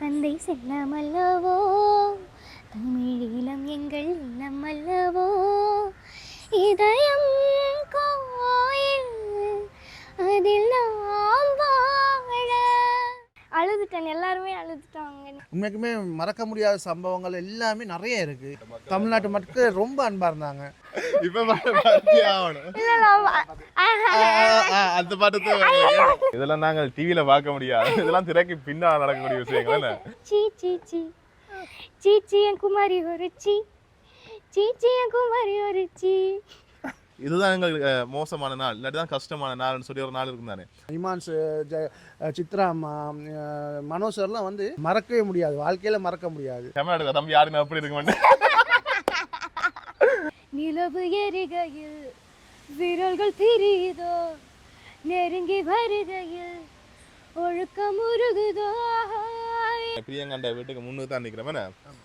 தந்தை செல்லம் அல்லவோ தமிழீழம் எங்கள் இல்லம் அல்லவோ இதயம் கோயில் அதில் நான் அழுதுட்டேன். எல்லாருமே அழுதுட்டாங்க. உண்மைக்குமே மறக்க முடியாத சம்பவங்கள் எல்லாமே நிறைய இருக்கு. தமிழ்நாட்டு மக்கள் ரொம்ப அன்பா இருந்தாங்க. அந்த பாட்டு. இதெல்லாம் நாங்கள் டிவில பார்க்க முடியாது. இதெல்லாம் திரைக்கு பின்னால் நடக்கக்கூடிய விஷயங்கள் சீ சீ சீ. சீ சீ என் குமாரி ஒரு சீ. சீ சீ என் குமாரி ஒரு சீ. இதுதான் எங்களுக்கு மோசமான நாள். இல்லாட்டி தான் கஷ்டமான நாள்னு சொல்லி ஒரு நாள் இருக்கும் தானே. இமான்ஸ் ஜ சித்ரா அம்மா அஹ் மனோஜ் சார்லாம் வந்து மறக்கவே முடியாது. வாழ்க்கையில மறக்க முடியாது. எடுக்க தம்பி யாருன்னு அப்படி இருக்க மாட்டேன். நிலவு எரிகையில் விரல்கள் பிரியுதோ நெருங்கி வருகையில் ஒழுக்கம் உருகுதோ? பிரியங்காண்ட வீட்டுக்கு முன்னு தான் நிற்கிறவன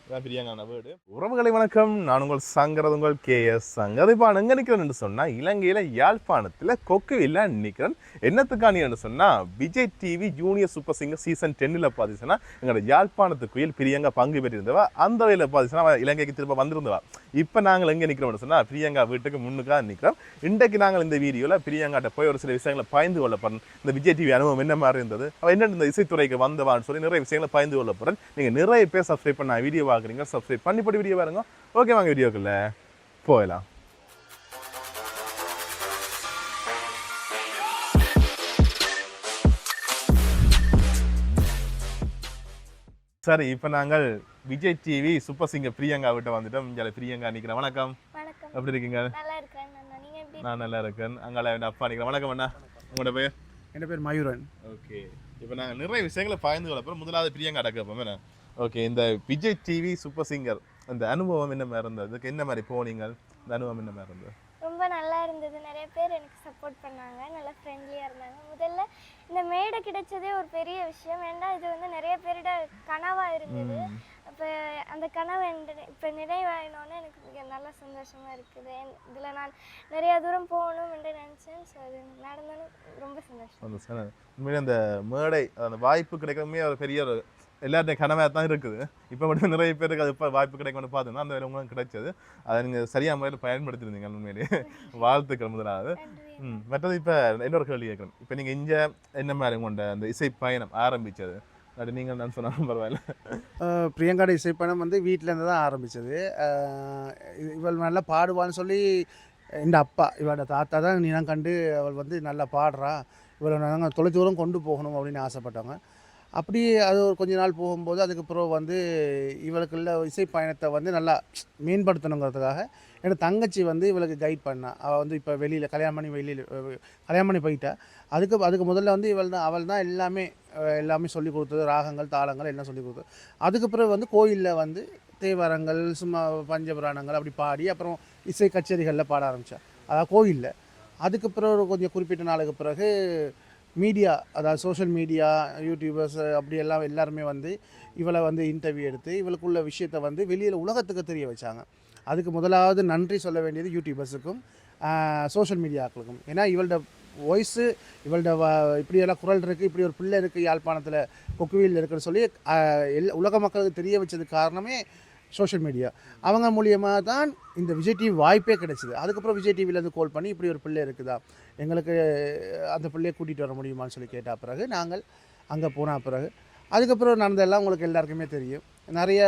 இதான் பிரியங்காண்ட வீடு. உறவுகளை வணக்கம். நான் உங்கள் சங்கரது உங்கள் கே எஸ் சங்கர் இப்போ எங்கே நிற்கிறேன் என்று சொன்னால் இலங்கையில் யாழ்ப்பாணத்தில் கொக்குவில்ல நிற்கிறேன் என்னத்துக்கானி என்று சொன்னால் Vijay TV junior super singer season டென்னில் பார்த்தீங்கன்னா எங்களோட யாழ்ப்பாணத்து குயில் பிரியங்கா பங்கு பெற்றிருந்தவா. அந்த வகையில் பார்த்தீங்கன்னா இலங்கைக்கு திரும்ப வந்திருந்தவா. இப்போ நாங்கள் எங்கே நிற்கிறோம்னு சொன்னால் பிரியங்கா வீட்டுக்கு முன்னுக்காக நிற்கிறோம் இன்றைக்கு நாங்கள் இந்த வீடியோவில் பிரியங்காட்ட போய் ஒரு சில விஷயங்களை பயந்து கொள்ள போகிறோம் இந்த விஜய் டிவி அனுபவம் என்ன மாதிரி இருந்தது? அவள் என்ன இந்த இசைத்துறைக்கு வந்தவான்னு சொல்லி நிறைய விஷயங்களை பயந்து கொள்ள போகிறேன் நீங்கள் நிறைய பேர் சப்ஸ்கிரைப் பண்ண வீடியோ பார்க்குறீங்க சப்ஸ்கிரைப் பண்ணிப்படி வீடியோ பாருங்க ஓகே வாங்க வீடியோக்குள்ளே போகலாம் சரி இப்போ நாங்கள் Vijay TV super singer Priyanka விட்ட வந்துட்டோம். இங்கே பிரியங்கா நிற்கிறேன் வணக்கம். வணக்கம். எப்படி இருக்கீங்க? நல்லா இருக்கேன் அண்ணா. நீங்க எப்படி நான் நல்லா இருக்கேன். அங்கால என் அப்பா நிற்கிறேன் வணக்கம் அண்ணா. உங்களோட பேர் என் பேர் மயூரன். ஓகே. இப்போ நாங்கள் நிறைய விஷயங்களை பகிர்ந்து கொள்ள போகிறோம் முதலாவது பிரியங்கா கேட்போம். என்ன? ஓகே இந்த விஜய் டிவி சூப்பர் சிங்கர் அந்த அனுபவம் என்ன மாதிரி இருந்தது? அதுக்கு என்ன மாதிரி போனீங்க? இந்த அனுபவம் என்ன மாதிரி இருந்தது? ரொம்ப நல்லா இருந்தது. நிறைய பேர் எனக்கு சப்போர்ட் பண்ணாங்க. நல்லா ஃப்ரெண்ட்லியாக இருந்தாங்க. முதல்ல இந்த மேடை கிடைச்சதே ஒரு பெரிய விஷயம். ஏன்டா இது வந்து நிறைய பேரோட கனவாக இருந்தது. அப்போ அந்த கனவு இப்போ நிறைவாயினோன்னு எனக்கு நல்ல சந்தோஷமாக இருக்குது. இதில் நான் நிறைய தூரம் போகணும் என்று நினச்சேன். ஸோ அது நடந்தாலும் ரொம்ப சந்தோஷம். உண்மையிலே அந்த மேடை அந்த வாய்ப்பு கிடைக்கணுமே ஒரு பெரிய ஒரு எல்லாருடைய கனவாக தான் இருக்குது. இப்போ மட்டும் நிறைய பேருக்கு அது இப்போ வாய்ப்பு கிடைக்கும்னு பார்த்தோம்னா அந்த வேலை உங்களுக்கு கிடைச்சது. அதை நீங்கள் சரியான முறையில் பயன்படுத்திருந்தீங்க உண்மையிலேயே வாழ்த்துக்கள் முதலாவது. ம். மற்றது இப்போ இன்னொரு கேள்வி கேட்கணும் இப்போ நீங்கள் இங்கே என்ன மாதிரி உங்களோட அந்த இசை பயணம் ஆரம்பிச்சது? அது நீங்கள் நான் சொன்னாலும் பரவாயில்ல. பிரியங்காட இசைப்பயணம் வந்து வீட்டிலேருந்து தான் ஆரம்பித்தது இவள் நல்லா பாடுவான்னு சொல்லி இந்த அப்பா இவளோட தாத்தா தான் நீ கண்டு அவள் வந்து நல்லா பாடுறா. இவளை நாங்கள் தொலைதூரம் கொண்டு போகணும் அப்படின்னு ஆசைப்பட்டாங்க அப்படி அது ஒரு கொஞ்ச நாள் போகும்போது அதுக்கப்புறம் வந்து இவளுக்குள்ள இசை பயணத்தை வந்து நல்லா மேம்படுத்தணுங்கிறதுக்காக என்னோட தங்கச்சி வந்து இவளுக்கு கைட் பண்ணா. அவள் வந்து இப்போ வெளியில் கல்யாணம் பண்ணி வெளியில் கல்யாணம் பண்ணி போயிட்டா. அதுக்கு அதுக்கு முதல்ல வந்து இவள் தான் அவள் தான் எல்லாமே எல்லாமே சொல்லி கொடுத்தது. ராகங்கள் தாளங்கள் எல்லாம் சொல்லி கொடுத்தது. அதுக்கப்புறம் வந்து கோயிலில் வந்து தேவாரங்கள் சும்மா பஞ்சபுராணங்கள் அப்படி பாடி அப்புறம் இசை கச்சேரிகளில் பாட ஆரம்பித்தா அதாவது கோயிலில். அதுக்கப்புறம் ஒரு கொஞ்சம் குறிப்பிட்ட நாளுக்கு பிறகு மீடியா அதாவது சோஷியல் மீடியா யூடியூபர்ஸ் அப்படி எல்லாம் எல்லாருமே வந்து இவளை வந்து இன்டர்வியூ எடுத்து இவளுக்குள்ள விஷயத்தை வந்து வெளியில் உலகத்துக்கு தெரிய வச்சாங்க. அதுக்கு முதலாவது நன்றி சொல்ல வேண்டியது யூடியூபர்ஸுக்கும் சோஷியல் மீடியாக்களுக்கும் ஏன்னா இவளோட வாய்ஸு இவளோட வ- இப்படியெல்லாம் குரல் இருக்குது இப்படி ஒரு பிள்ளை இருக்குது யாழ்ப்பாணத்தில் கொக்குவியில் இருக்குன்னு சொல்லி எல் எல்லா உலக மக்களுக்கு தெரிய வச்சதுக்கு காரணமே சோஷியல் மீடியா அவங்க மூலியமாக தான் இந்த விஜய் டிவி வாய்ப்பே கிடைச்சிது. அதுக்கப்புறம் விஜய் டிவிலேருந்து கால் பண்ணி இப்படி ஒரு பிள்ளை இருக்குதா? எங்களுக்கு அந்த பிள்ளையை கூட்டிகிட்டு வர முடியுமான்னு சொல்லி கேட்ட பிறகு நாங்கள் அங்கே போன பிறகு அதுக்கப்புறம் நடந்ததெல்லாம் உங்களுக்கு எல்லாருக்குமே தெரியும். நிறைய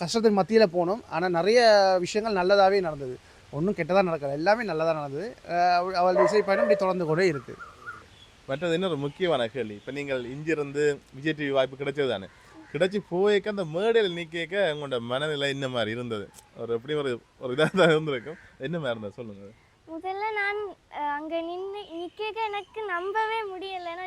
கஷ்டத்தின் மத்தியில் போனோம். ஆனால் நிறைய விஷயங்கள் நல்லதாகவே நடந்தது. ஒன்றும் கெட்டதாக நடக்கலை. எல்லாமே நல்லதாக நடந்தது. அவள் அவள் இசை பயணம் இப்படி தொடர்ந்து கூட இருக்குது மற்றது இன்னொரு முக்கியமான கேள்வி. இப்போ நீங்கள் இங்கிருந்து விஜய் டிவி வாய்ப்பு கிடைச்சது தானே? கிடைச்சி போய்க்க அந்த மேடையில் நிற்க உங்களோட மனநிலை இந்த மாதிரி இருந்தது? ஒரு எப்படி ஒரு ஒரு இதாக தான் இருந்திருக்கும். என்ன மாதிரி இருந்தது? சொல்லுங்கள் முதல்ல நான் அங்கே நின்று நிற்க எனக்கு நம்பவே முடியலை. ஏன்னா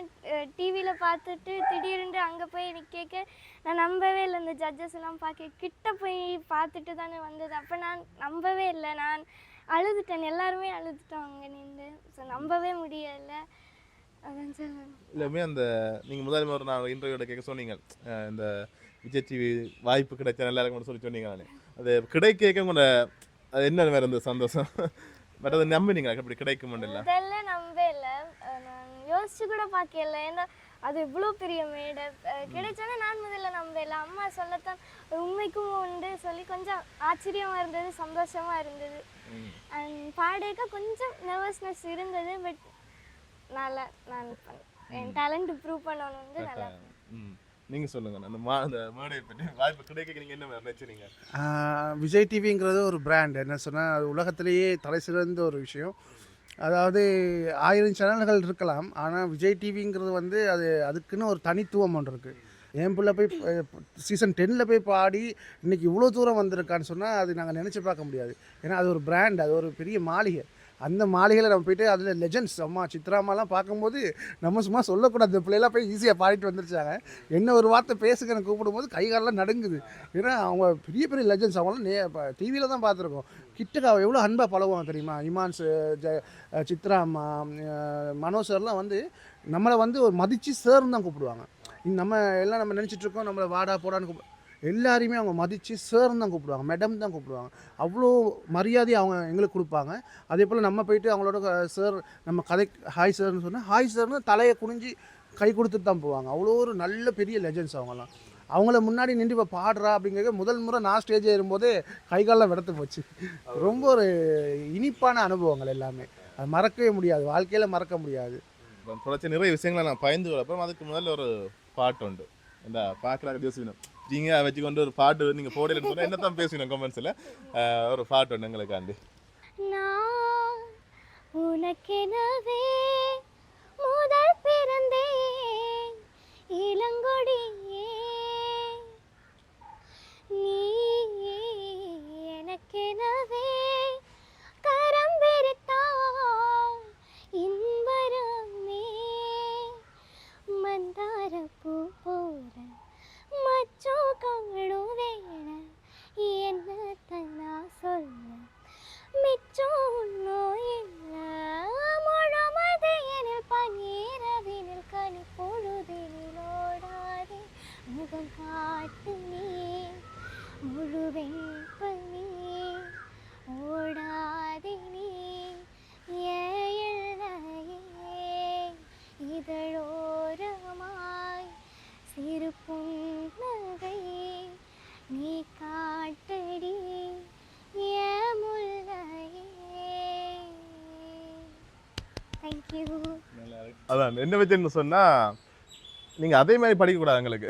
டிவியில் பார்த்துட்டு திடீர்னு அங்கே போய் நிற்க நான் நம்பவே இல்லை. இந்த ஜட்ஜஸ் எல்லாம் பார்க்க கிட்ட போய் பார்த்துட்டு தானே வந்தது. அப்போ நான் நம்பவே இல்லை. நான் அழுதுட்டேன். எல்லாருமே அழுதுட்டோம் அங்கே நின்று. ஸோ நம்பவே முடியலை. அதான் சொல்லணும் இல்லைமே அந்த நீங்கள் முதல் ஒரு நான் இன்டர்வியூட கேட்க சொன்னீங்க. இந்த விஜய் டிவி வாய்ப்பு கிடைச்ச நல்லா இருக்கும்னு சொல்லி சொன்னீங்க நான். அது கிடைக்க உங்களோட அது என்ன வேறு இருந்தது சந்தோஷம்? பட் அதை நம்பினீங்க அப்படி முதல்ல நம்பவே இல்லை. நான் யோசிச்சு கூட பார்க்கல. ஏன்னா அது இவ்வளோ பெரிய மேடை. கிடைச்சோன்னே நான் முதல்ல நம்பல அம்மா சொல்லத்தான் உண்மைக்கும் உண்டு சொல்லி கொஞ்சம் ஆச்சரியமாக இருந்தது சந்தோஷமாக இருந்தது. அண்ட் பாடக்க கொஞ்சம் நர்வஸ்னஸ் இருந்தது பட் நல்லா நான் பண்ணேன். என் டேலண்ட் ப்ரூவ் பண்ணணும்னு நல்லா. நீங்க சொல்லுங்க அந்த மா அந்த மேடையை பற்றி வாய்ப்பு கிடைக்க நீங்க என்ன நினைச்சீங்க விஜய் டிவிங்கிறது ஒரு பிராண்ட் என்ன சொன்னால் அது உலகத்திலேயே தலை சிறந்த ஒரு விஷயம். அதாவது ஆயிரம் சேனல்கள் இருக்கலாம் ஆனால் விஜய் டிவிங்கிறது வந்து அது அதுக்குன்னு ஒரு தனித்துவம் ஒன்று இருக்குது என் பிள்ளை போய் சீசன் டென்னில் போய் பாடி இன்னைக்கு இவ்வளோ தூரம் வந்திருக்கான்னு சொன்னால் அது நாங்கள் நினச்சி பார்க்க முடியாது. ஏன்னா அது ஒரு பிராண்ட் அது ஒரு பெரிய மாளிகை. அந்த மாளிகையில் நம்ம போயிட்டு அதில் லெஜெண்ட்ஸ் அம்மா சித்ராமாலாம் பார்க்கும்போது நம்ம சும்மா சொல்லக்கூடாது. இந்த பிள்ளைலாம் போய் ஈஸியாக பாடிட்டு வந்துருச்சாங்க. என்ன ஒரு வார்த்தை பேசுகிறேன் கூப்பிடும்போது கை காலெல்லாம் நடுங்குது. ஏன்னா அவங்க பெரிய பெரிய லெஜெண்ட்ஸ் அவங்களாம் நே டிவியில் தான் பார்த்துருக்கோம். கிட்டக்க எவ்வளோ அன்பாக பழகுவாங்க தெரியுமா? இமான்ஸ் ஜ சித்ரா அம்மா மனோ சார்லாம் வந்து நம்மளை வந்து ஒரு மதித்து சேர்னு தான் கூப்பிடுவாங்க. நம்ம எல்லாம் நம்ம நினச்சிட்டு இருக்கோம் நம்மளை வாடா போடான்னு கூப்பிடு எல்லாரையுமே அவங்க மதித்து சேர்னு தான் கூப்பிடுவாங்க மேடம் தான் கூப்பிடுவாங்க. அவ்வளோ மரியாதை அவங்க எங்களுக்கு கொடுப்பாங்க. அதே போல் நம்ம போயிட்டு அவங்களோட சார் நம்ம கதை ஹாய் சார்னு சொன்னால் ஹாய் சார்னு தலையை குனிஞ்சு கை கொடுத்துட்டு தான் போவாங்க. அவ்வளோ ஒரு நல்ல பெரிய லெஜண்ட்ஸ் அவங்கலாம் அவங்கள முன்னாடி நின்று இப்போ பாடுறா அப்படிங்கிறது முதல் முறை நான் ஸ்டேஜ் ஏறும்போதே கை காலெல்லாம் விடத்து போச்சு. ரொம்ப ஒரு இனிப்பான அனுபவங்கள் எல்லாமே. அது மறக்கவே முடியாது வாழ்க்கையில் மறக்க முடியாது. தொடர்ச்சி நிறைய விஷயங்களை நான் பயந்து அப்புறம் அதுக்கு முதல்ல ஒரு பாட்டு உண்டு. இந்த பார்க்குறாங்க யோசிக்கணும். நீங்கள் வச்சுக்கொண்டு ஒரு பாட்டு நீங்கள் போடலன்னு சொன்னால் என்ன தான் பேசுவீங்க கமெண்ட்ஸில் ஒரு பாட்டு ஒன்று எங்களுக்காண்டி. நான் உனக்கெனவே முதல் பிறந்தேன். இளங்கொடி மச்சோ கங்களும் வேண என்னத்தை நான் சொல்ல மிச்சம் ஒன்றும் அதான் என்ன வச்சுன்னு சொன்னா நீங்க அதே மாதிரி படிக்கக்கூடாது எங்களுக்கு.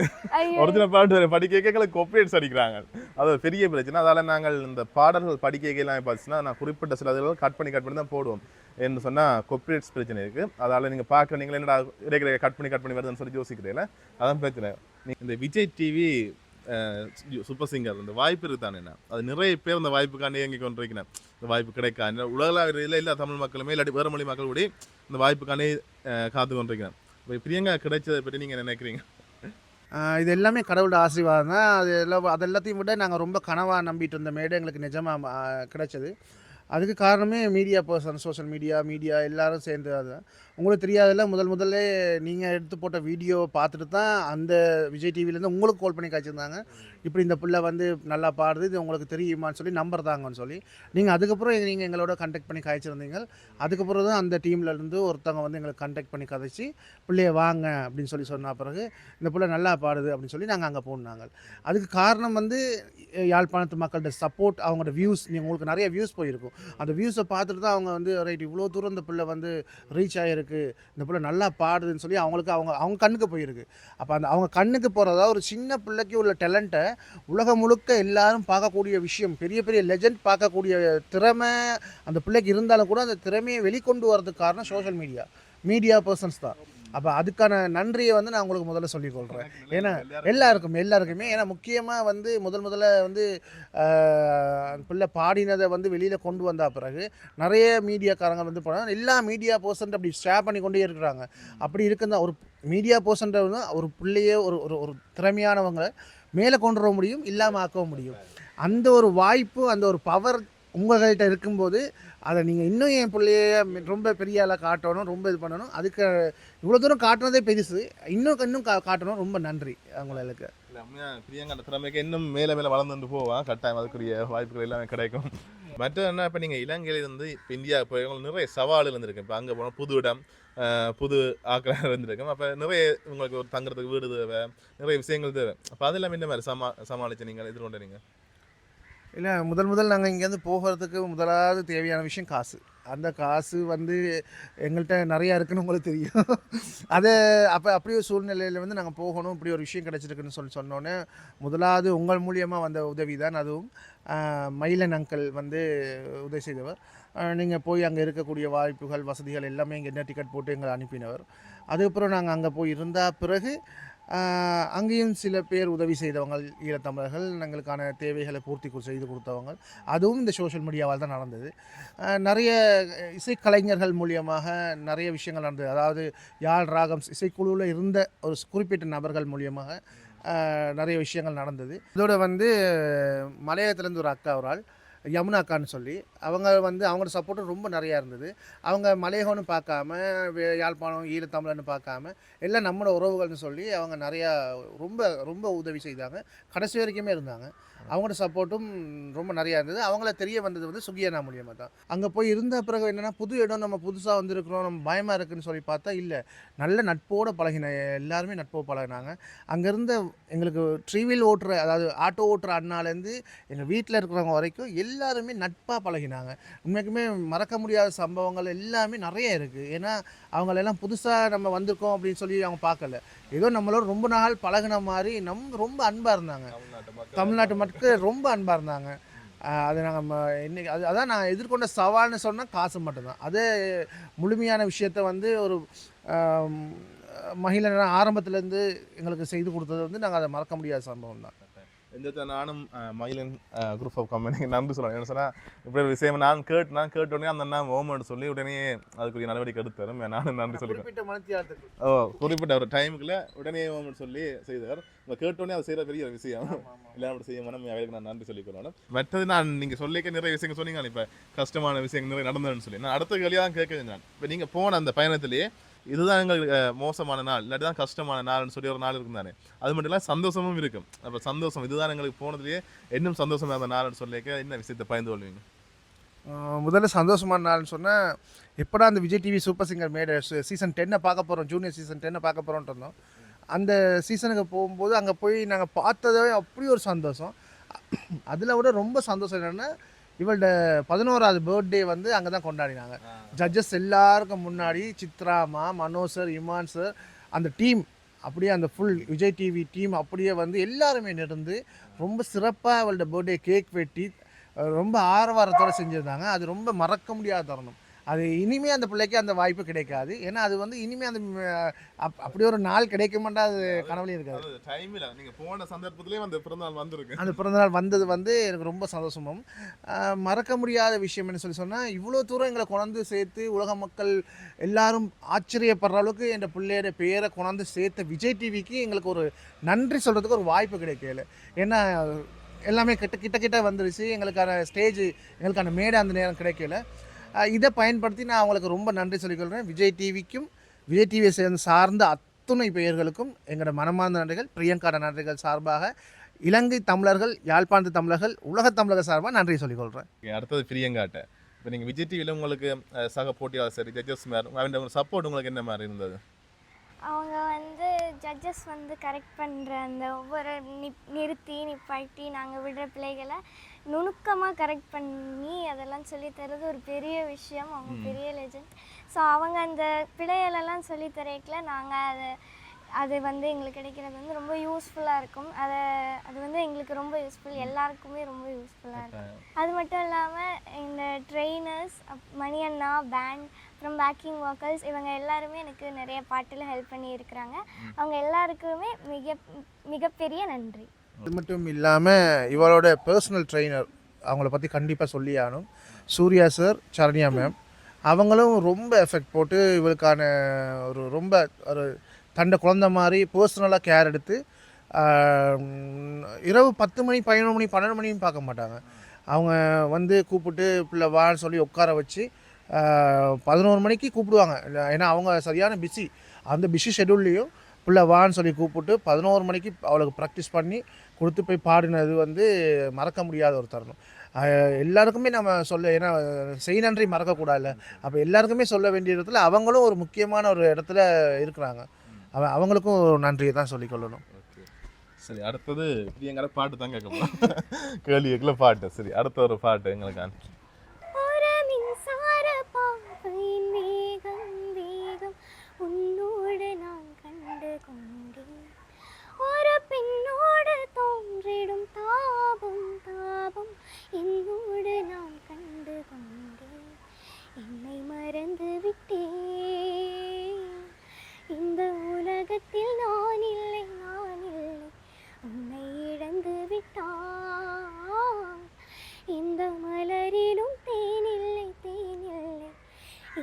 ஒரிஜினல் பாட்டு படிக்க எங்களுக்கு கொப்பரேட்ஸ் அடிக்கிறாங்க. அது பெரிய பிரச்சனை. அதால நாங்கள் இந்த பாடல்கள் படிக்க எல்லாம் பார்த்துச்சுன்னா நான் குறிப்பிட்ட சில இதுகள் கட் பண்ணி கட் பண்ணி தான் போடுவோம். என்று சொன்னா கொப்பரேட்ஸ் பிரச்சனை இருக்கு. அதால நீங்க பார்க்க நீங்க என்னடா இடைக்கிற கட் பண்ணி கட் பண்ணி வருதுன்னு சொல்லி யோசிக்கிறீங்களா அதான் பிரச்சனை. இந்த விஜய் டிவி சூப்பர் சிங்கர் இந்த வாய்ப்பு இருக்குதானே என்ன? அது நிறைய பேர் அந்த வாய்ப்புக்காண்டி இயங்கி கொண்டிருக்கிறேன் இந்த வாய்ப்பு கிடைக்காது உலகில் இல்லை தமிழ் மக்களுமே இல்லாட்டி வேறு மொழி மக்கள் கூட இந்த வாய்ப்புக்காண்டி காத்து கொண்டிருக்கிறேன் இப்போ பிரியங்கா கிடைச்சதை பற்றி நீங்கள் நினைக்கிறீங்க? இது எல்லாமே கடவுளோட ஆசீர்வாதம் தான். அது எல்லாம் அது எல்லாத்தையும் விட நாங்கள் ரொம்ப கனவாக நம்பிட்டு இருந்த மேடை எங்களுக்கு நிஜமாக கிடைச்சது. அதுக்கு காரணமே media person social media media எல்லாரும் சேர்ந்து அது. உங்களுக்கு தெரியாதுல்ல முதல் முதல்ல நீங்கள் எடுத்து போட்ட வீடியோவை பார்த்துட்டு தான் அந்த விஜய் டிவிலேருந்து உங்களுக்கு கால் பண்ணி காய்ச்சிருந்தாங்க. இப்படி இந்த பிள்ளை வந்து நல்லா பாடுது இது உங்களுக்கு தெரியுமான்னு சொல்லி நம்பர் தாங்கன்னு சொல்லி. நீங்கள் அதுக்கப்புறம் நீங்கள் எங்களோட கண்டெக்ட் பண்ணி காய்ச்சிருந்தீங்க அதுக்கப்புறம் தான் அந்த டீம்லேருந்து ஒருத்தவங்க வந்து எங்களுக்கு கண்டெக்ட் பண்ணி கதைச்சி பிள்ளைய வாங்க அப்படின்னு சொல்லி சொன்ன பிறகு இந்த பிள்ளை நல்லா பாடுது அப்படின்னு சொல்லி நாங்கள் அங்கே போனாங்க. அதுக்கு காரணம் வந்து யாழ்ப்பாணத்து மக்கள்கிட்ட சப்போர்ட் அவங்களோட வியூஸ் நீங்கள் உங்களுக்கு நிறைய வியூஸ் போயிருக்கும். அந்த வியூஸை பார்த்துட்டு தான் அவங்க வந்து ரைட் இவ்வளோ தூரம் இந்த பிள்ளை வந்து ரீச் ஆகிருக்கு இந்த பிள்ளை நல்லா பாடுதுன்னு சொல்லி அவங்களுக்கு அவங்க அவங்க கண்ணுக்கு போயிருக்கு. அப்போ அந்த அவங்க கண்ணுக்கு போகிறதா ஒரு சின்ன பிள்ளைக்கு உள்ள டேலண்ட்டை உலகம் முழுக்க எல்லாரும் பார்க்கக்கூடிய விஷயம் பெரிய பெரிய லெஜெண்ட் பார்க்கக்கூடிய திறமை அந்த பிள்ளைக்கு இருந்தாலும் கூட அந்த திறமையை வெளிக்கொண்டு வரதுக்கு காரணம் சோஷியல் மீடியா மீடியா பர்சன்ஸ் தான். அப்போ அதுக்கான நன்றியை வந்து நான் உங்களுக்கு முதல்ல சொல்லிக்கொள்கிறேன் ஏன்னா எல்லாருக்கும் எல்லாருக்குமே ஏன்னா முக்கியமாக வந்து முதல் முதல்ல வந்து பிள்ளை பாடினதை வந்து வெளியில் கொண்டு வந்த பிறகு நிறைய மீடியாக்காரங்க வந்து போனால் எல்லா மீடியா பர்சன்ட் அப்படி ஷேர் பண்ணி கொண்டே இருக்கிறாங்க. அப்படி இருக்குந்த ஒரு மீடியா பர்சன்ட் வந்து ஒரு பிள்ளையே ஒரு ஒரு ஒரு திறமையானவங்களை மேலே கொண்டு வர முடியும் இல்லாமல் ஆக்கவும் முடியும். அந்த ஒரு வாய்ப்பு அந்த ஒரு பவர் உங்கள்கிட்ட இருக்கும்போது அதை நீங்கள் இன்னும் என் பிள்ளைய ரொம்ப பெரிய ஆளாக காட்டணும் ரொம்ப இது பண்ணணும். அதுக்கு இவ்வளோ தூரம் காட்டுனதே பெருசு. இன்னும் இன்னும் கா காட்டணும். ரொம்ப நன்றி. உங்களுக்கு பிரியங்கா திறமைக்கு இன்னும் மேலே மேலே வளர்ந்து போவான். கட்டாயம் அதுக்குரிய வாய்ப்புகள் எல்லாமே கிடைக்கும். மற்ற என்ன இப்போ நீங்கள் இலங்கையில இருந்து இப்போ இந்தியா போய் உங்களுக்கு நிறைய சவால் இருந்திருக்கு. இப்போ அங்கே போனால் புது இடம் புது ஆக்கள் இருந்திருக்கும் அப்போ நிறைய உங்களுக்கு ஒரு தங்குறதுக்கு வீடு தேவை நிறைய விஷயங்கள் தேவை. அப்போ அதெல்லாம் இந்த மாதிரி சமா சமாளிச்சு நீங்கள் எதிர்கொண்டு நீங்கள் இல்லை முதல் முதல் நாங்கள் இங்கேருந்து போகிறதுக்கு முதலாவது தேவையான விஷயம் காசு. அந்த காசு வந்து எங்கள்கிட்ட நிறையா இருக்குன்னு உங்களுக்கு தெரியும். அதை அப்போ அப்படி ஒரு சூழ்நிலையில் வந்து நாங்கள் போகணும் இப்படி ஒரு விஷயம் கிடச்சிருக்குன்னு சொல்லி சொன்னோன்னே முதலாவது உங்கள் மூலியமாக வந்த உதவி தான் அதுவும். மயிலன் அங்கிள் வந்து உதவி செய்தவர். நீங்கள் போய் அங்கே இருக்கக்கூடிய வாய்ப்புகள் வசதிகள் எல்லாமே இங்கே என்ன டிக்கெட் போட்டு எங்களை அனுப்பினவர். அதுக்கப்புறம் நாங்கள் அங்கே போய் இருந்தால் பிறகு அங்கேயும் சில பேர் உதவி செய்தவங்க ஈழத்தமிழர்கள் எங்களுக்கான தேவைகளை பூர்த்தி செய்து கொடுத்தவங்க அதுவும் இந்த சோஷியல் மீடியாவால் தான் நடந்தது. நிறைய இசைக்கலைஞர்கள் மூலியமாக நிறைய விஷயங்கள் நடந்தது. அதாவது யாழ் ராகம் இசைக்குழுவில் இருந்த ஒரு குறிப்பிட்ட நபர்கள் மூலியமாக நிறைய விஷயங்கள் நடந்தது. இதோட வந்து மலையத்திலேருந்து ஒரு அக்கா ஒரு ஆள். யமுனா அக்கான்னு சொல்லி. அவங்க வந்து அவங்களோட சப்போர்ட்டும் ரொம்ப நிறையா இருந்தது. அவங்க மலையகம்னு பார்க்காம வே- யாழ்ப்பாணம் ஈழத்தமிழன்னு பார்க்காம எல்லாம் நம்மளோட உறவுகள்னு சொல்லி அவங்க நிறையா ரொம்ப ரொம்ப உதவி செய்தாங்க. கடைசி வரைக்குமே இருந்தாங்க. அவங்களோட சப்போர்ட்டும் ரொம்ப நிறையா இருந்தது. அவங்கள தெரிய வந்தது வந்து சுகியானா மூலியமாக தான். அங்கே போய் இருந்த பிறகு என்னென்னா புது இடம் நம்ம புதுசாக வந்திருக்கிறோம் நம்ம பயமாக இருக்குன்னு சொல்லி பார்த்தா இல்லை. நல்ல நட்போடு பழகின எல்லாருமே நட்போடு பழகினாங்க. அங்கேருந்து எங்களுக்கு ட்ரீவீல் ஓட்டுற அதாவது ஆட்டோ ஓட்டுற அண்ணாலேருந்து எங்கள் வீட்டில் இருக்கிறவங்க வரைக்கும் எல்லாருமே நட்பாக பழகினாங்க. உண்மைக்குமே மறக்க முடியாத சம்பவங்கள் எல்லாமே நிறைய இருக்குது ஏன்னா அவங்களெல்லாம் புதுசாக நம்ம வந்திருக்கோம் அப்படின்னு சொல்லி அவங்க பார்க்கல. ஏதோ நம்மளோட ரொம்ப நாள் பழகுன மாதிரி நம் ரொம்ப அன்பாக இருந்தாங்க. தமிழ்நாட்டு மக்கள். ரொம்ப அன்பாக இருந்தாங்க. அது நாங்கள் இன்னைக்கு அது அதான் நான் எதிர்கொண்ட சவால்னு சொன்னால் காசு மட்டும்தான். அதே முழுமையான விஷயத்த வந்து ஒரு மகிழ ஆரம்பத்துலேருந்து எங்களுக்கு செய்து கொடுத்தது வந்து நாங்கள் அதை மறக்க முடியாத சம்பவம் தான் இந்த நானும் மயிலன் குரூப் ஆஃப் கம்பெனி நன்றி சொல்லுவேன் என்ன சொன்னால் இப்படி ஒரு விஷயம் நான் கேட்டு நான் கேட்ட உடனே அந்த அண்ணா ஓமன் சொல்லி உடனே அதுக்குரிய நடவடிக்கை எடுத்தாரு நானும் நன்றி சொல்லிக்கிறேன். ஓ குறிப்பிட்ட ஒரு டைமுக்குள்ள உடனே ஓமன் சொல்லி செய்தார். நம்ம கேட்டோடனே அதை செய்கிற பெரிய ஒரு விஷயம். இல்லை அப்படி செய்ய மனம் அவருக்கு நான் நன்றி சொல்லிக்கிறோம் மற்றது நான் நீங்கள் சொல்லிக்க நிறைய விஷயங்கள் சொன்னீங்க. இப்போ கஷ்டமான விஷயங்கள் நிறைய நடந்ததுன்னு சொல்லி. நான் அடுத்த கேள்வியாக தான் கேட்குறேன் நான். இப்போ நீங்கள் போன அந்த பயணத்திலேயே இதுதான் எங்களுக்கு மோசமான நாள். இல்லாட்டி தான் கஷ்டமான நாள்னு சொல்லி ஒரு நாள் இருக்கும் தானே. அது மட்டும் இல்லை சந்தோஷமும் இருக்கும். அப்போ சந்தோஷம் இதுதான் எங்களுக்கு போனதுலேயே இன்னும் சந்தோஷமா அந்த நாள்னு சொல்லிக்க என்ன விஷயத்தை பயந்து கொள்வீங்க? முதல்ல சந்தோஷமான நாள்னு சொன்னால் எப்படா அந்த விஜய் டிவி சூப்பர் சிங்கர் மேட சீசன் டென்னை பார்க்க போகிறோம் ஜூனியர் சீசன் டென்னை பார்க்க போகிறோன்ட்டு இருந்தோம். அந்த சீசனுக்கு போகும்போது அங்கே போய் நாங்கள் பார்த்ததே அப்படி ஒரு சந்தோஷம். அதில் விட ரொம்ப சந்தோஷம் என்னென்னா இவளோட பதினோராவது பர்த்டே வந்து அங்கே தான் கொண்டாடினாங்க ஜட்ஜஸ் எல்லாருக்கும் முன்னாடி சித்ராமா மனோஜ் சார் இமான் சார் அந்த டீம் அப்படியே அந்த ஃபுல் விஜய் டிவி டீம் அப்படியே வந்து எல்லாருமே நிறுந்து ரொம்ப சிறப்பாக அவளோட பர்த்டே கேக் வெட்டி ரொம்ப ஆரவாரத்தோடு செஞ்சுருந்தாங்க. அது ரொம்ப மறக்க முடியாத தருணம். அது இனிமே அந்த பிள்ளைக்கு அந்த வாய்ப்பு கிடைக்காது. ஏன்னா அது வந்து இனிமே அந்த அப்படி ஒரு நாள் கிடைக்குமாண்டா அது கனவுலையும் இருக்காது. டைமில் நீங்கள் போன சந்தர்ப்பத்திலேயே அந்த பிறந்தநாள் வந்திருக்கு. அந்த பிறந்தநாள் வந்தது வந்து எனக்கு ரொம்ப சந்தோஷமும். மறக்க முடியாத விஷயம் என்ன சொல்லி சொன்னால் இவ்வளோ தூரம் எங்களை கொண்டாந்து சேர்த்து உலக மக்கள் எல்லாரும் ஆச்சரியப்படுற அளவுக்கு என் பிள்ளையோட பேரை கொண்டாந்து சேர்த்த விஜய் டிவிக்கு எங்களுக்கு ஒரு நன்றி சொல்கிறதுக்கு ஒரு வாய்ப்பு கிடைக்கல. ஏன்னா எல்லாமே கிட்ட கிட்ட கிட்ட வந்துருச்சு. எங்களுக்கான ஸ்டேஜ் எங்களுக்கான மேடை அந்த நேரம் கிடைக்கல. இதை பயன்படுத்தி நான் அவங்களுக்கு ரொம்ப நன்றி சொல்லிக்கொள்கிறேன். விஜய் டிவிக்கும் விஜய் டிவியை சேர்ந்து சார்ந்த அத்துணை பெயர்களுக்கும் எங்களோட மனமார்ந்த நன்றிகள் பிரியங்காட நன்றிகள் சார்பாக. இலங்கை தமிழர்கள் யாழ்ப்பாணத்து தமிழர்கள் உலகத் தமிழர்கள் சார்பாக நன்றி சொல்லிக்கொள்கிறேன். அடுத்தது பிரியங்காட்ட. இப்போ நீங்கள் விஜய் டிவியில் உங்களுக்கு சக போட்டியாளர் சரி ஜட்ஜஸ் அவன் சப்போர்ட் உங்களுக்கு என்ன மாதிரி இருந்தது? அவங்க வந்து ஜட்ஜஸ் வந்து கரெக்ட் பண்ணுற அந்த ஒவ்வொரு நிப் நிறுத்தி நிப்பாட்டி நாங்கள் விடுற பிள்ளைகளை நுணுக்கமாக கரெக்ட் பண்ணி அதெல்லாம் சொல்லி தர்றது ஒரு பெரிய விஷயம். அவங்க பெரிய லெஜண்ட் ஸோ அவங்க அந்த பிழைகளெல்லாம் சொல்லி தரேக்கல. நாங்கள் அதை அது வந்து எங்களுக்கு கிடைக்கிறது வந்து ரொம்ப யூஸ்ஃபுல்லாக இருக்கும். அதை அது வந்து எங்களுக்கு ரொம்ப யூஸ்ஃபுல் எல்லாருக்குமே ரொம்ப யூஸ்ஃபுல்லாக இருக்கும். அது மட்டும் இல்லாமல் இந்த ட்ரெயினர்ஸ் மணி அண்ணா பேண்ட் அப்புறம் பேக்கிங் ஒர்க்கர்ஸ் இவங்க எல்லாருமே எனக்கு நிறைய பாட்டில் ஹெல்ப் பண்ணி இருக்கிறாங்க அவங்க எல்லாருக்குமே மிக மிகப்பெரிய நன்றி. அது மட்டும் இல்லாமல் இவளோட பர்சனல் ட்ரெயினர் அவங்கள பற்றி கண்டிப்பாக சொல்லி ஆகணும். சூர்யா சார் சரண்யா மேம் அவங்களும் ரொம்ப எஃபெக்ட் போட்டு இவளுக்கான ஒரு ரொம்ப ஒரு தண்டை குழந்த மாதிரி பர்சனலாக கேர் எடுத்து இரவு பத்து மணி பதினொரு மணி பன்னெண்டு மணியும் பார்க்க மாட்டாங்க. அவங்க வந்து கூப்பிட்டு பிள்ளை வான்னு சொல்லி உட்கார வச்சு பதினோரு மணிக்கு கூப்பிடுவாங்க. ஏன்னா அவங்க சரியான பிஸி அந்த பிஸி ஷெடியூல்லையும் பிள்ளை வான்னு சொல்லி கூப்பிட்டு பதினோரு மணிக்கு அவளுக்கு ப்ராக்டிஸ் பண்ணி கொடுத்து போய் பாடினது வந்து மறக்க முடியாத ஒரு தருணம். எல்லாருக்குமே நம்ம சொல்ல ஏன்னா செய் நன்றி மறக்கக்கூடாதுல்ல அப்போ எல்லாருக்குமே சொல்ல வேண்டிய இடத்துல அவங்களும் ஒரு முக்கியமான ஒரு இடத்துல இருக்கிறாங்க. அவன் அவங்களுக்கும் ஒரு நன்றியை தான் சொல்லிக்கொள்ளணும் ஓகே. சரி அடுத்தது எங்களை பாட்டு தான் கேட்க போகிறோம் கேள்வி கேட்கல பாட்டு. சரி அடுத்த ஒரு பாட்டு எங்களுக்கு தாபம் என்னோடு நான் கண்டு கொண்டேன் என்னை மறந்து விட்டேன் இந்த உலகத்தில் நான் இல்லை நான் இல்லை. உன்னை இழந்து விட்டான் இந்த மலரிலும் தேனில்லை தேனில்லை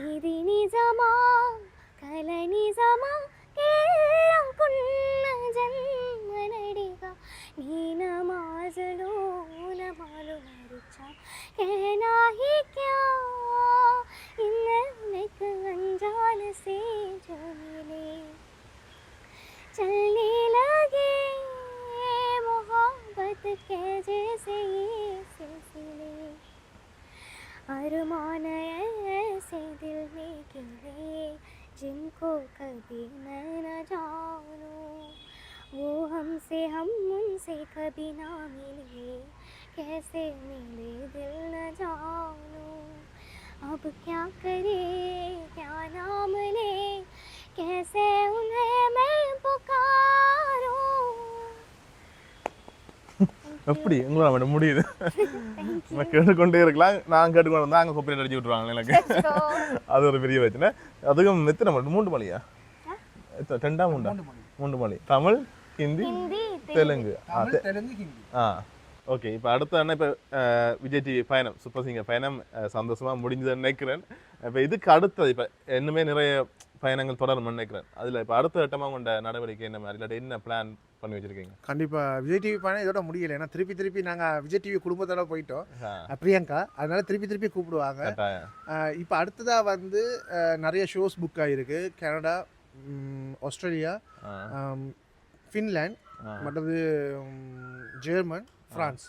இது நிஜமா? கல நிஜமா? ఎల్లకున్న జన్మనడిగా నీ నమాజులు నమాలు నడిచా ఏ నాహి எப்படி உங்களால் மட்டும் முடியுது. நம்ம கேட்டுக்கொண்டே இருக்கலாம். நான் கேட்டுக்கொண்டு வந்தால் அங்கே கொப்பரை அடிச்சு விட்ருவாங்க எனக்கு. அது ஒரு பெரிய பிரச்சனை. அதுக்கும் எத்தனை மணி மூன்று மணியா எத்த- ரெண்டா மூண்டா மூன்று மணி தமிழ் ஹிந்தி தெலுங்கு. ஆ தெ- தெலுங்கு ஹிந்தி. ஆ ஓகே. இப்போ அடுத்த என்ன இப்போ விஜய் டிவி பயணம் சூப்பர் சிங்கர் பயணம் அஹ், சந்தோஷமா முடிஞ்சதுன்னு நினைக்கிறேன். இப்போ இதுக்கு அடுத்தது இப்போ இன்னுமே நிறைய பயணங்கள் தொடரும்னு நினைக்கிறேன். அதில் இப்போ அடுத்த கட்டமாக கொண்ட நடவடிக்கை என்ன மாதிரி? இல்லாட்டி என்ன பிளான் பண்ணி வச்சிருக்கீங்க? கண்டிப்பாக விஜய் டிவி பண்ண இதோட முடியல. ஏன்னா திருப்பி திருப்பி நாங்கள் விஜய் டிவி குடும்பத்தோட போயிட்டோம். பிரியங்கா அதனால திருப்பி திருப்பி கூப்பிடுவாங்க. இப்போ அடுத்ததாக வந்து நிறைய ஷோஸ் புக் ஆகிருக்கு கனடா ஆஸ்திரேலியா ஃபின்லாண்ட். மற்றது ஜெர்மன் ஃப்ரான்ஸ்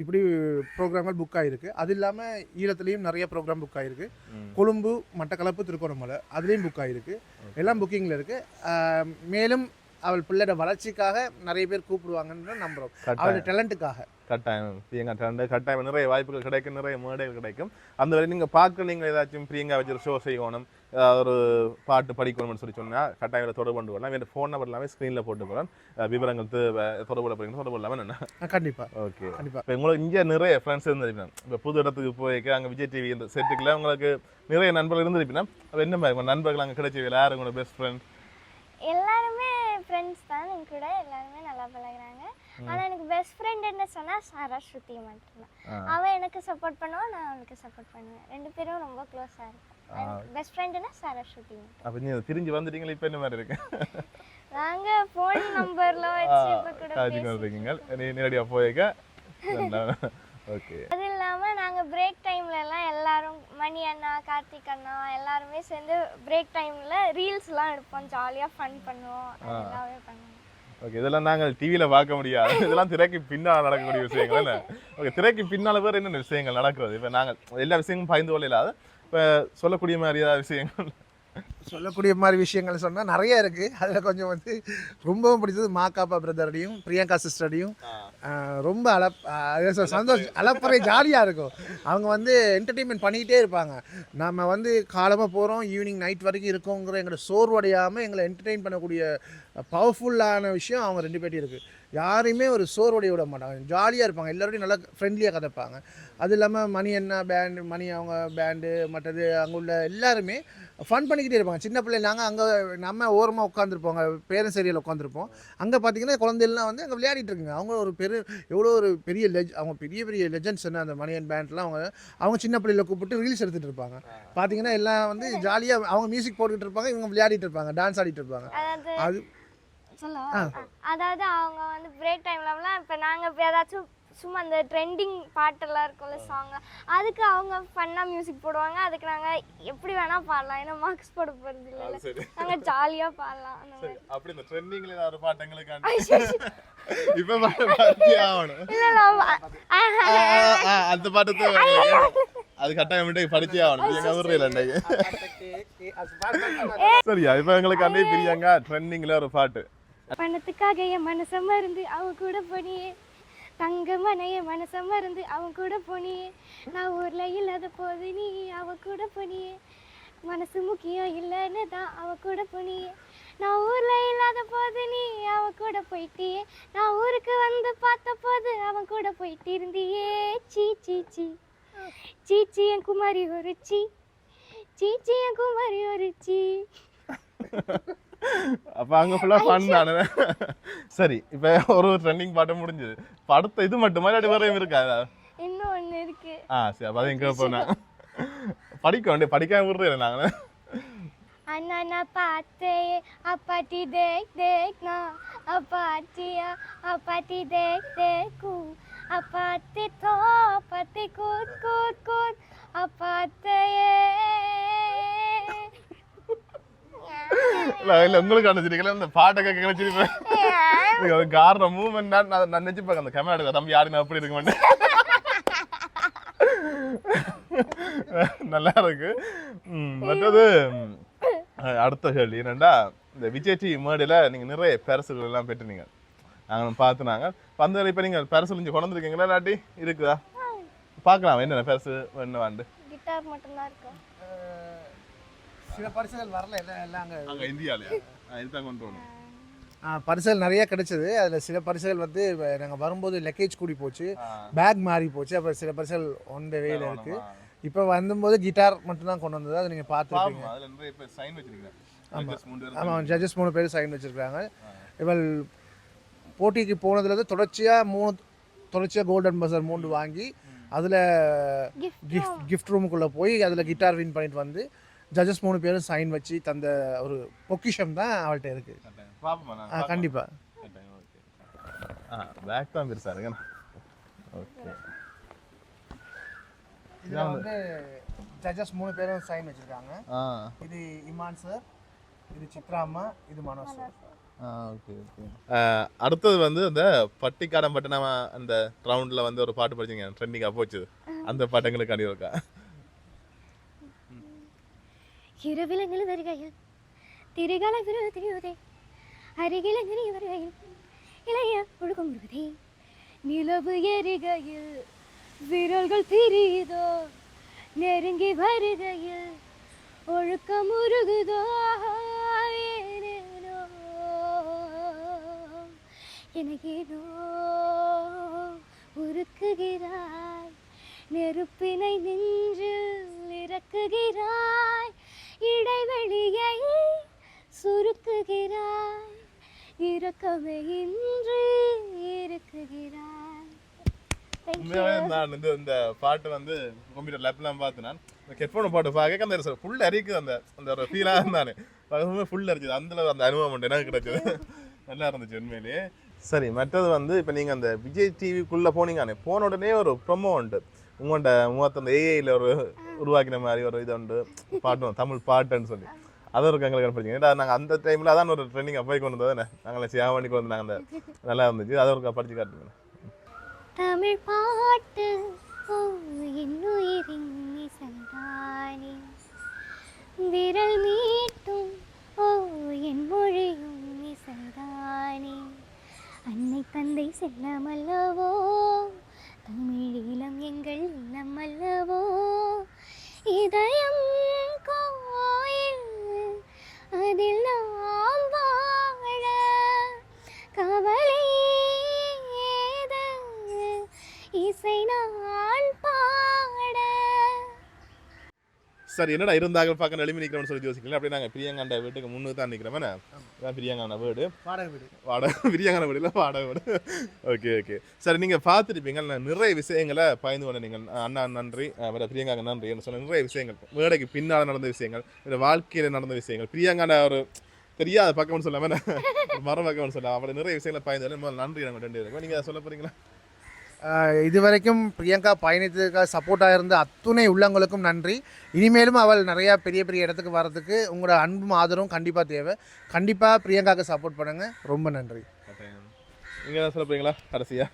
இப்படி ப்ரோக்ராம்கள் புக் ஆகிருக்கு அது இல்லாமல் ஈழத்துலேயும் நிறைய ப்ரோக்ராம் புக் ஆகிருக்கு. கொழும்பு மட்டக்களப்பு திருக்கோணமலை அதுலேயும் புக் ஆகிருக்கு எல்லாம் புக்கிங்கில் இருக்குது மேலும் அவள் பிள்ளையோட வளர்ச்சிக்காக நிறைய பேர் கூப்பிடுவாங்கன்னு நம்புகிறோம் அவளோட டேலண்ட்டுக்காக கட்டாயம். பிரியங்கா டேலண்ட் கட்டாயம். நிறைய வாய்ப்புகள் கிடைக்கும் நிறைய மேடைகள் கிடைக்கும். அந்த வரை நீங்கள் பார்க்க நீங்கள் ஏதாச்சும் பிரியங்கா வச்சு ஒரு ஷோ செய்யணும். ஒரு பாட்டு படிக்கணும்னு சொல்லி சொன்னால் கட்டாயம் தொடர்பு கொண்டு வரலாம். என் ஃபோன் நம்பர் எல்லாமே ஸ்க்ரீனில் போட்டு போகிறேன் விவரங்கள் தொடர்பு போகிறீங்க தொடர்பு இல்லாமல் என்ன? கண்டிப்பாக ஓகே கண்டிப்பாக இப்போ உங்களுக்கு இங்கே நிறைய ஃப்ரெண்ட்ஸ் இருந்திருப்பேன் இப்போ புது இடத்துக்கு போய்க்க அங்கே விஜய் டிவி இந்த செட்டுக்குள்ள உங்களுக்கு நிறைய நண்பர்கள் இருந்திருப்பீங்கன்னா அப்போ என்ன மாதிரி நண்பர்கள் அங்கே கிடைச்சவங்க யார் உங்களோட பெஸ்ட் ஃப்ரெண்ட் எல்லாருமே ஃப்ரெண்ட்ஸ் தான். என் கூட எல்லாருமே நல்லா பழகுறாங்க. ஆனா எனக்கு பெஸ்ட் ஃப்ரெண்ட் என்ன சொன்னா சரஸ்வதி மட்டும்தான். அவன் எனக்கு சப்போர்ட் பண்ணுவான் நான் அவனுக்கு சப்போர்ட் பண்ணுவேன். ரெண்டு பேரும் ரொம்ப க்ளோஸாக இருக்கும் பெஸ்ட் ஃப்ரெண்டுனா சரஸ்வதி மட்டும். அப்போ நீங்கள் பிரிஞ்சு வந்துட்டீங்களா இப்போ என்ன மாதிரி இருக்கு? நாங்க ஃபோன் நம்பர்ல வச்சு இப்ப கூட இருக்கீங்க நீ நேரடியாக போய்க்க. ஓகே. அது இல்லாம நாங்க பிரேக் டைம்ல எல்லாம் எல்லாரும் மணி அண்ணா கார்த்திக் அண்ணா எல்லாருமே சேர்ந்து பிரேக் டைம்ல ரீல்ஸ் எல்லாம் எடுப்போம். ஜாலியா ஃபன் பண்ணுவோம். எல்லாமே பண்ணுவோம். ஓகே இதெல்லாம் நாங்கள் டிவியில் பார்க்க முடியாது. இதெல்லாம் திரைக்கு பின்னால் நடக்கக்கூடிய விஷயங்கள் ஓகே திரைக்கு பின்னால் வேறு என்னென்ன விஷயங்கள் நடக்கிறது? இப்போ நாங்கள் எல்லா விஷயங்களும் பகிர்ந்து கொள்ள இல்லாத இப்போ சொல்லக்கூடிய மாதிரி ஏதாவது விஷயங்கள்? சொல்லக்கூடிய மாதிரி விஷயங்கள் சொன்னால் நிறைய இருக்குது அதில் கொஞ்சம் வந்து ரொம்பவும் பிடிச்சது மாக்காப்பா பிரதரையும் பிரியங்கா சிஸ்டரையும் ரொம்ப அலப் சந்தோஷம் அலப்பறை. ஜாலியாக இருக்கும். அவங்க வந்து என்டர்டெயின்மெண்ட் பண்ணிக்கிட்டே இருப்பாங்க. நம்ம வந்து காலமாக போகிறோம் ஈவினிங் நைட் வரைக்கும் இருக்கோங்கிற எங்களோட சோர்வடையாமல் எங்களை என்டர்டெயின் பண்ணக்கூடிய பவர்ஃபுல்லான விஷயம் அவங்க ரெண்டு பேர்ட்டையும் இருக்குது யாரையுமே ஒரு சோர்வடைய விட மாட்டாங்க. ஜாலியாக இருப்பாங்க. எல்லாரோடையும் நல்லா ஃப்ரெண்ட்லியாக கதைப்பாங்க. அது இல்லாமல் மணி என்ன பேண்டு மணி அவங்க பேண்டு மற்றது அங்கே உள்ள எல்லாருமே ஃபன் பண்ணிக்கிட்டே இருப்பாங்க. சின்ன பிள்ளை நாங்கள் அங்கே நம்ம ஓரமாக உட்காந்துருப்போங்க பேரண்ட்ஸ் ஏரியாவில் உட்காந்துருப்போம் அங்கே பார்த்தீங்கன்னா குழந்தைகள்லாம் வந்து அங்கே விளையாடிட்டு இருக்குங்க. அவங்க ஒரு பெரிய எவ்வளோ ஒரு பெரிய லெஜ் அவங்க பெரிய பெரிய லெஜண்ட்ஸ் என்ன அந்த மணியன் பேண்ட்லாம் அவங்க அவங்க சின்ன பிள்ளையில கூப்பிட்டு ரீல்ஸ் எடுத்துகிட்டு இருப்பாங்க. பார்த்தீங்கன்னா எல்லாம் வந்து ஜாலியாக அவங்க மியூசிக் போட்டுக்கிட்டு இருப்பாங்க. இவங்க விளையாடிட்டு இருப்பாங்க. டான்ஸ் ஆடிட்டு இருப்பாங்க. அது சொல்லவா அதாவது அவங்க வந்து பிரேக் டைம்லலாம் இப்போ நாங்கள் இப்போ ஏதாச்சும் சும்மா அந்த ட்ரெண்டிங் பாட்டெல்லாம் இருக்கும்ல சாங் அதுக்கு அவங்க ஃபன்னாக மியூசிக் போடுவாங்க. அதுக்கு நாங்கள் எப்படி வேணால் பாடலாம். ஏன்னா மார்க்ஸ் போட போகிறது இல்லை சரி. நாங்கள் ஜாலியாக பாடலாம் அந்த மாதிரி. அப்படி இந்த ட்ரெண்டிங்ல ஏதாவது ஒரு பாட்டு எங்களுக்காண்டி ஐயோ, இப்ப பாட்டு ஆகணும். அந்த பாட்டு தான் அது கட்டாயம் படிச்சே ஆகணும். எங்க ஊர்ல சரியா இப்ப எங்களுக்கு அண்டே பிரியாங்க ட்ரெண்டிங்ல ஒரு பாட்டு. பணத்துக்காக என் மனசை மருந்து அவன் கூட போனியே. தங்க மனைய மனசை மருந்து அவன் கூட போனியே. நான் ஊர்ல இல்லாத போது நீ அவ கூட போனியே. மனசு முக்கியம் இல்லைன்னு தான் அவ கூட போனியே. நான் ஊர்ல இல்லாத போது நீ அவ கூட போயிட்டியே. நான் ஊருக்கு வந்து பார்த்த போது அவன் கூட போயிட்டு இருந்தியே சீ சீ. சீ என் குமாரி ஒரு சீ. சீச்சி என் குமாரி ஒரு சீ. அப்ப அங்க ஃபுல்லா ஃபன் தானே சரி இப்ப ஒரு ட்ரெண்டிங் பாட்டு முடிஞ்சது. இப்ப அடுத்த இது மட்டுமா இல்லாட்டி வேற எதுவும் இருக்கா இன்னும் ஒன்று இருக்கு. ஆ சரி அப்ப அது எங்க போனா படிக்க வேண்டிய படிக்காம விடுறேன் நாங்க அண்ணா பாத்தே அப்பாட்டி தேக் தேக்னா அப்பாட்டியா? அப்பாட்டி தேக் தேக்கு அப்பாத்தி தோ அப்பாத்தி கூத் கூத் கூத். அப்பாத்தையே. இல்ல இல்ல உங்களுக்கு அனுப்பிச்சிருக்கல இந்த பாட்டை கேட்க இதுக்கு அது காரணம் மூவ்மெண்ட் நான் நான் நான் நினைச்சுப்பாங்க அந்த கேமரா எடுக்க தம்பி யாருன்னு அப்படி இருக்க மாட்டேன். நல்லா இருக்கு. மற்றது அடுத்த கேள்வி என்னண்டா இந்த விஜய் டிவி மேடையில் நீங்கள் நிறைய பரிசுகள் எல்லாம் பெற்றுனீங்க நாங்கள் பார்த்து நாங்கள் வந்து இப்போ நீங்கள் பரிசு இங்கே கொண்டு வந்திருக்கீங்களா இல்லாட்டி இருக்குதா? பார்க்கலாம் என்னென்ன பரிசு என்ன வாண்டு? கிட்டார் மட்டும்தான் இருக்கும் சில பரிசுகள் வரல எல்லாம் அங்கே அங்கே இந்தியாவிலையா இதுதான் கொண்டு வரணும். பரிசுகள் நிறைய கிடைச்சது. அதில் சில பரிசுகள் வந்து நாங்கள் வரும்போது லக்கேஜ் கூடி போச்சு. பேக் மாறி போச்சு. அப்புறம் சில பரிசுகள் ஒன் த வேல இருக்கு. இப்போ வந்தபோது கிட்டார் மட்டும்தான் கொண்டு வந்தது. அதை நீங்கள் பார்த்துருப்பீங்க. பேர் ஆமாம் ஜட்ஜஸ் மூணு பேர் சைன் வச்சிருக்காங்க இவள் போட்டிக்கு போனதுலேருந்து தொடர்ச்சியாக மூணு தொடர்ச்சியாக கோல்டன் பஸர் மூணு வாங்கி அதில் கிஃப்ட் கிஃப்ட் கிஃப்ட் ரூமுக்குள்ளே போய் அதில் கிட்டார் வின் பண்ணிட்டு வந்து ஜட்ஜஸ் மூணு பேரும் சைன் வச்சு தந்த ஒரு பொக்கிஷம் தான் அவள்கிட்ட நான் ஆ okay. ஆ பேக் தான் பெருசா இருக்கு ஓகே இதில் வந்து ஜட்ஜஸ் மூணு பேரும் சைன் வச்சுருக்காங்க. ஆ. இது இமான் சார் இது சித்ராம்மா இது மனோஜ் சார் ஆ ஓகே ஓகே அடுத்தது வந்து அந்த பட்டிக்காடம் பட்டு நம்ம அந்த ரவுண்டில் வந்து ஒரு பாட்டு படிச்சீங்க ட்ரெண்டிங்காக போச்சு. அந்த பாட்டு எங்களுக்கு அடி இருக்கா இரவிலங்கள் வருகையில் திரிகால விருதியுதே அருகிலங்கிரி வருகையில் இளைய ஒழுக்கம் முருகதே நிலவு எரிகையில் விரல்கள் திரியுதோ நெருங்கி வருகையில் ஒழுக்கம் முருகுதோ ஏனேனோ எனக்கேனோ உருக்குகிறாய் நெருப்பினை நெஞ்சில் இறக்குகிறாய் இடைவெளியை சுருக்குகிறாய். இறக்கமே இன்று இருக்குகிறாய். உண்மையாகவே நான் இந்த இந்த பாட்டு வந்து கம்ப்யூட்டர் லேப்லாம் பார்த்து நான் இந்த பாட்டு பார்க்க அந்த ஃபுல் அரிக்குது அந்த அந்த ஒரு ஃபீலாக இருந்தானே. பார்க்கும்போது ஃபுல் அரிச்சது அந்த அந்த அனுபவம் உண்டு. எனக்கு கிடைச்சது. நல்லா இருந்துச்சு உண்மையிலேயே. சரி மற்றது வந்து இப்போ நீங்கள் அந்த விஜய் டிவிக்குள்ளே போனீங்கன்னு போன உடனே ஒரு ப்ரொமோ உண்டு. உங்கள்கிட்ட மூவத்தந்த ஏஐயில் ஒரு உருவாக்கின மாதிரி ஒரு இது உண்டு பாட்டு தமிழ் பாட்டுன்னு சொல்லி. அது ஒரு எங்களுக்கு கண்டுபிடிச்சிங்க ஏன்னா நாங்கள் அந்த டைமில் அதான் ஒரு ட்ரெண்டிங் போய் கொண்டு வந்தது. நாங்கள் சேவை பண்ணி கொண்டு வந்தாங்க. அந்த நல்லா இருந்துச்சு. அதை ஒரு படித்து காட்டுங்க. தமிழ் பாட்டு ஓ என்னுயிரின் விரல் மீட்டும் ஓ என் மொழியும் இசைதானே. அன்னை தந்தை செல்லமல்லவோ எங்கள் இல்லம் சரி என்னடா இருந்தாங்க பார்க்க எழுப்பி நிற்கிறோம்னு சொல்லி யோசிக்கலாம் அப்படியே நாங்கள் பிரியங்காண்ட வீட்டுக்கு முன்னுக்கு தான் நிற்கிறோம் என்ன? இதான் பிரியங்காண்ட வீடு. வாடகை வீடு. வாடகை பிரியங்கான வீடு இல்லை வாடகை வீடு. Okay okay. சரி நீங்கள் பார்த்துருப்பீங்க நிறைய விஷயங்களை பயந்து கொண்ட நீங்கள் அண்ணா நன்றி வேற பிரியங்காங்க நன்றி என்ன சொன்ன நிறைய விஷயங்கள். மேடைக்கு பின்னால் நடந்த விஷயங்கள் வேற வாழ்க்கையில் நடந்த விஷயங்கள். பிரியங்கான ஒரு தெரியாத பக்கம்னு சொல்லாம ஒரு மர பக்கம்னு சொல்லலாம் அப்படி நிறைய விஷயங்களை பயந்து முதல்ல நன்றி நாங்கள் ரெண்டு பேருக்கும் நீங்கள் சொல்ல போறீங்களா? ஆஹ் இதுவரைக்கும் பிரியங்கா பயணித்ததுக்காக சப்போர்ட்டாக இருந்த அத்துணை உள்ளங்களுக்கும் நன்றி. இனிமேலும் அவள் நிறையா பெரிய பெரிய இடத்துக்கு வர்றதுக்கு உங்களோட அன்பும் ஆதரவும் கண்டிப்பாக தேவை. கண்டிப்பாக பிரியங்காவுக்கு சப்போர்ட் பண்ணுங்கள் ரொம்ப நன்றி. நீங்க ஏதாவது சொல்ல போறீங்களா? கடைசியா?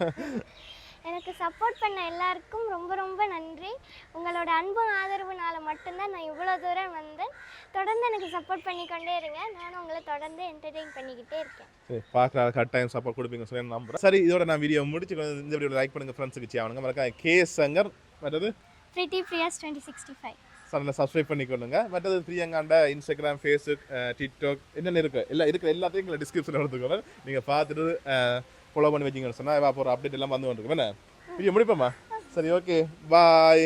எனக்கு சப்போர்ட் பண்ண எல்லாருக்கும் ரொம்ப ரொம்ப நன்றி. உங்களோட அன்பும் ஆதரவுனால மட்டும்தான் நான் இவ்வளோ தூரம் வந்தேன். தொடர்ந்து எனக்கு சப்போர்ட் பண்ணிக்கொண்டே இருங்க. நானும் உங்களை தொடர்ந்து என்டர்டெயின் பண்ணிக்கிட்டே இருக்கேன். சரி பார்க்குற கட்டாயம் சப்போர்ட் கொடுப்பீங்க சொல்லி நம்புறேன். சரி இதோட நான் வீடியோ முடிச்சு இந்த வீடியோ லைக் பண்ணுங்க ஃப்ரெண்ட்ஸுக்கு சேவனுங்க மறக்காம கே சங்கர் மற்றது pretty Priyas twenty sixty five சேனலை சப்ஸ்கிரைப் பண்ணிக்கொள்ளுங்க. மற்றது பிரியங்காண்ட இன்ஸ்டாகிராம் ஃபேஸ்புக் டிக்டாக் என்னென்ன இருக்கு? எல்லாம் இருக்கிற எல்லாத்தையும் எங்களை டிஸ்கிரிப்ஷனில் எடுத்துக்கோங்க நீங்கள் பார்த்துட்டு ஃபாலோ பண்ணி வச்சிங்கன்னு சொன்னால் போகிற அப்டேட் எல்லாம் வந்து கொண்டிருக்கோம். என்ன? வீடியோ சரி ஓகே பாய்